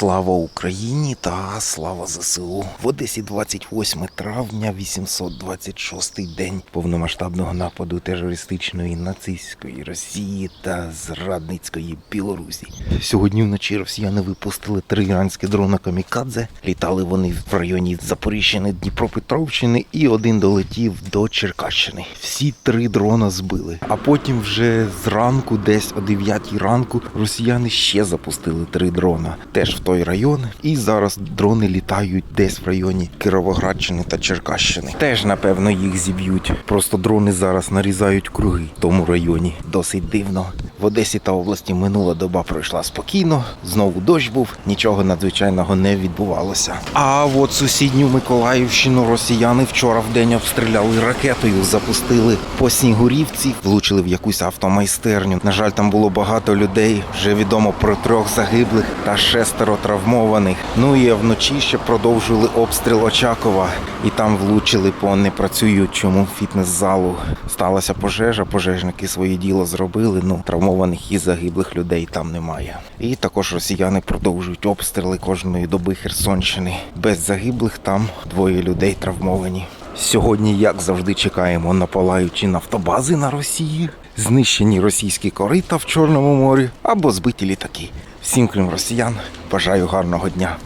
Слава Україні та слава ЗСУ. В Одесі 28 травня, 826 день повномасштабного нападу терористичної нацистської Росії та зрадницької Білорусі. Сьогодні вночі росіяни випустили три іранські дрона камікадзе. Літали вони в районі Запоріжжя, Дніпропетровщини і один долетів до Черкащини. Всі три дрона збили. А потім вже зранку, десь о 9 ранку, росіяни ще запустили три дрона теж в той район. І зараз дрони літають десь в районі Кіровоградщини та Черкащини. Теж напевно їх зіб'ють. Просто дрони зараз нарізають круги в тому районі. Досить дивно. В Одесі та області минула доба пройшла спокійно. Знову дощ був, нічого надзвичайного не відбувалося. А от сусідню Миколаївщину росіяни вчора в день обстріляли ракетою, запустили по Снігурівці, влучили в якусь автомайстерню. На жаль, там було багато людей. Вже відомо про трьох загиблих та шестеро травмованих. Ну і вночі ще продовжили обстріл Очакова, і там влучили по непрацюючому фітнес-залу. Сталася пожежа, пожежники своє діло зробили. Ну травмованих і загиблих людей там немає. І також росіяни продовжують обстріли кожної доби Херсонщини. Без загиблих там двоє людей травмовані. Сьогодні, як завжди, чекаємо на палаючі нафтобази на Росії, знищені російські корита в Чорному морі або збиті літаки. Всім, крім росіян, бажаю гарного дня.